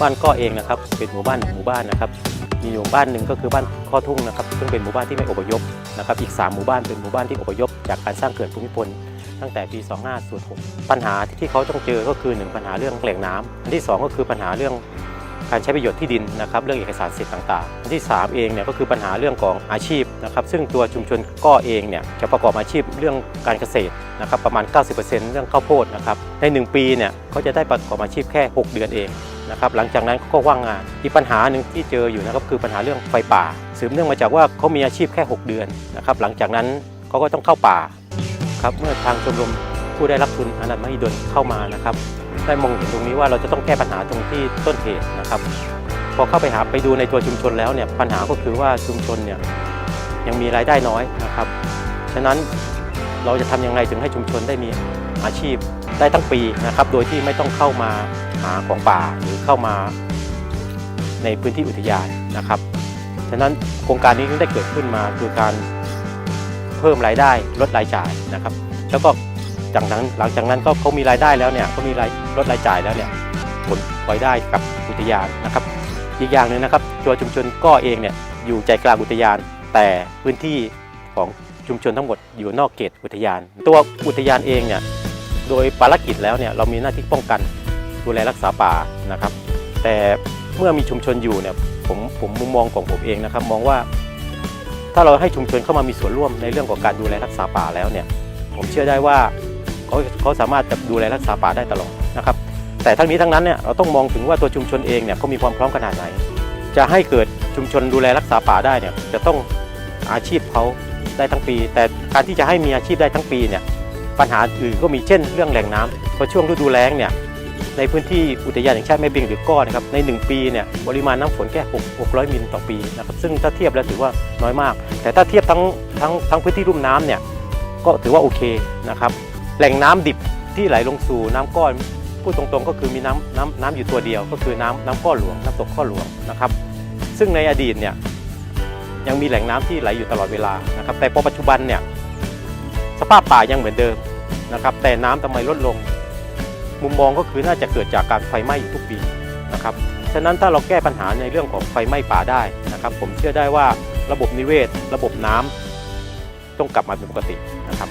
บ้านก็เองนะครับ เป็นหมู่บ้านหนึ่งหมู่บ้านนะครับ มีอยู่บ้านหนึ่งก็คือบ้านข้อทุ่งนะครับ ซึ่งเป็นหมู่บ้านที่ไม่อพยพนะครับ อีก 3 หมู่บ้านเป็นหมู่บ้านที่อพยพ จากการสร้างเขื่อนภูมิพลตั้งแต่ปี 2506 ปัญหาที่เขาต้องเจอก็คือ 1 ปัญหาเรื่องแหล่งน้ำอันที่ 2 ก็คือปัญหาเรื่องการใช้ประโยชน์ที่ดินนะครับ เรื่องเอกสารสิทธิ์ต่างๆ อันที่ 3 เองเนี่ยก็คือปัญหาเรื่องของอาชีพนะครับ ซึ่งตัวชุมชนก็เองเนี่ยจะประกอบอาชีพเรื่องการเกษตรนะครับประมาณ 90%เรื่องข้าวโพดนะครับ ใน 1 ปีเนี่ยเขาจะได้ประกอบอาชีพแค่ 6 เดือนเอง นะครับหลังจากนั้นเขาก็ว่างงานอีปัญหาหนึ่งที่เจออยู่นะครับคือปัญหาเรื่องไฟป่า สืบเนื่องมาจากว่าเขามีอาชีพแค่ 6 เดือนนะครับหลังจากนั้นเขาก็ต้องเข้าป่าครับเมื่อทางชมรมผู้ได้รับทุนอนันต์มหิดลเข้ามานะครับได้มองเห็นตรงนี้ว่าเราจะต้องแก้ปัญหาตรงที่ต้นเหตุนะครับพอเข้าไปหาไปดูในตัวชุมชนแล้วเนี่ยปัญหาก็คือว่าชุมชนเนี่ยยังมีรายได้น้อยนะครับ ฉะนั้นเราจะทำยังไงถึงให้ชุมชนได้มี อาชีพได้ทั้งปีนะครับ โดยที่ไม่ต้องเข้ามาหาของป่าหรือเข้ามาในพื้นที่อุทยานนะครับฉะนั้นโครงการนี้จึงได้เกิดขึ้นมาคือการเพิ่มรายได้ลดรายจ่ายนะครับ แล้วก็จากนั้นหลังจากนั้นก็เขามีรายได้แล้วเนี่ยเขามีรายลดรายจ่ายแล้วเนี่ยผลพลอยได้กับอุทยานนะครับ อีกอย่างหนึ่งนะครับตัวชุมชนก็เองเนี่ยอยู่ใจกลางอุทยาน แต่พื้นที่ของชุมชนทั้งหมดอยู่นอกเขตอุทยาน ตัวอุทยานเองเนี่ย โดยภารกิจแล้วเนี่ยเรามีหน้าที่ป้องกันดูแลรักษาป่านะครับ แต่เมื่อมีชุมชนอยู่เนี่ยผมผมมุมมองของผมเองนะครับ มองว่าถ้าเราให้ชุมชนเข้ามามีส่วนร่วมในเรื่องของการดูแลรักษาป่าแล้วเนี่ย ผมเชื่อได้ว่าเขาเขาสามารถจะดูแลรักษาป่าได้ตลอดนะครับ แต่ทั้งนี้ทั้งนั้นเนี่ยเราต้องมองถึงว่าตัวชุมชนเองเนี่ยเขามีความพร้อมขนาดไหน จะให้เกิดชุมชนดูแลรักษาป่าได้เนี่ยจะต้องอาชีพเขาได้ทั้งปี แต่การที่จะให้มีอาชีพได้ทั้งปีเนี่ย ปัญหาอื่นก็มีเช่นเรื่องแหล่งน้ำพอช่วงฤดูแล้งเนี่ยในพื้นที่อุทยานแห่งชาติแม่เบียงหรือก้อนะครับใน 1 ปีเนี่ยปริมาณน้ำฝนแค่6 600 มิลต่อปีนะครับซึ่งถ้าเทียบแล้วถือว่าน้อยมาก แต่ถ้าเทียบทั้งทั้งทั้งพื้นที่ลุ่มน้ำเนี่ยก็ถือว่าโอเคนะครับแหล่งน้ำดิบที่ไหลลงสู่น้ำก้อนพูดตรงๆ ก็คือมีน้ำน้ำน้ำอยู่ตัวเดียว ก็คือน้ำน้ำก้อนหลวงน้ำตกข้อหลวงนะครับซึ่งในอดีตเนี่ยยังมีแหล่งน้ำที่ไหลอยู่ตลอดเวลานะครับแต่พอปัจจุบันเนี่ยสภาพป่ายังเหมือนเดิม นะครับแต่น้ำทำไมลดลง มุมมองก็คือน่าจะเกิดจากการไฟไหม้อยู่ทุกปีนะครับฉะนั้นถ้าเราแก้ปัญหาในเรื่องของไฟไหม้ป่าได้นะครับ ผมเชื่อได้ว่าระบบนิเวศ ระบบน้ำต้องกลับมาเป็นปกตินะครับ